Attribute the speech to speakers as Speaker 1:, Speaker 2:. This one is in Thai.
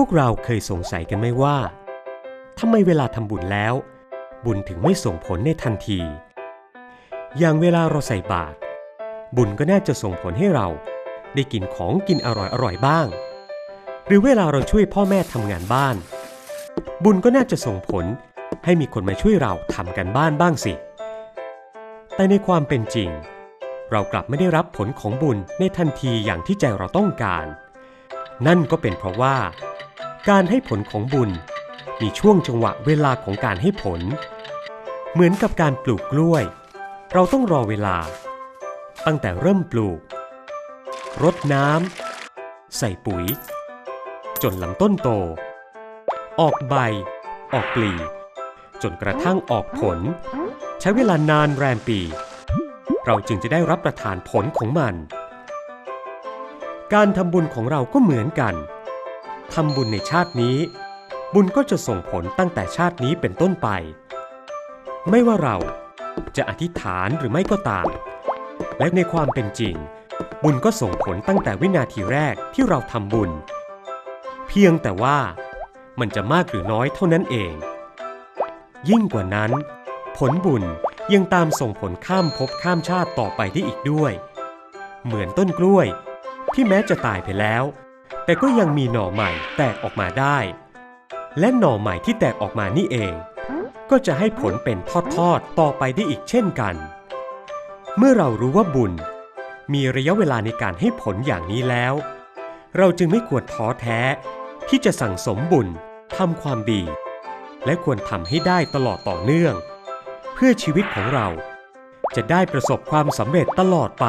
Speaker 1: พวกเราเคยสงสัยกันไหมว่าทำไมเวลาทำบุญแล้ว บุญถึงไม่ส่งผลในทันที อย่างเวลาเราใส่บาตรบุญก็น่าจะส่งผลให้เราได้กินของกินอร่อยๆบ้าง หรือเวลาเราช่วยพ่อแม่ทำงานบ้าน บุญก็น่าจะส่งผล ให้มีคนมาช่วยเราทำกันบ้านบ้างสิ แต่ในความเป็นจริง เรากลับไม่ได้รับผลของบุญในทันทีอย่างที่ใจเราต้องการ นั่นก็เป็นเพราะว่า การให้ผลของบุญมีช่วงจังหวะเวลาของการให้ผล เหมือนกับการปลูกกล้วย เราต้องรอเวลา ตั้งแต่เริ่มปลูก รดน้ำใส่ปุ๋ย จนลำต้นโต ออกใบ ออกปลีจ นกระทั่งออกผล ใช้เวลานานแรมปี เราจึงจะได้รับประทานผลของมัน การทำบุญของเราก็เหมือนกันทำบุญในชาตินี้ บุญก็จะส่งผลตั้งแต่ชาตินี้เป็นต้นไป ไม่ว่าเราจะอธิษฐานหรือไม่ก็ตาม และในความเป็นจริง บุญก็ส่งผลตั้งแต่วินาทีแรกที่เราทำบุญ เพียงแต่ว่ามันจะมากหรือน้อยเท่านั้นเอง ยิ่งกว่านั้น ผลบุญยังตามส่งผลข้ามภพข้ามชาติต่อไปได้อีกด้วย เหมือนต้นกล้วย ที่แม้จะตายไปแล้ว แต่ก็ยังมีหน่อใหม่แตกออกมาได้ และหน่อใหม่ที่แตกออกมานี่เอง ก็จะให้ผลเป็นทอดๆต่อไปได้อีกเช่นกัน เมื่อเรารู้ว่าบุญ มีระยะเวลาในการให้ผลอย่างนี้แล้ว เราจึงไม่ควรท้อแท้ที่จะสั่งสมบุญทำความดี และควรทำให้ได้ตลอดต่อเนื่อง เพื่อชีวิตของเรา จะได้ประสบความสำเร็จตลอดไป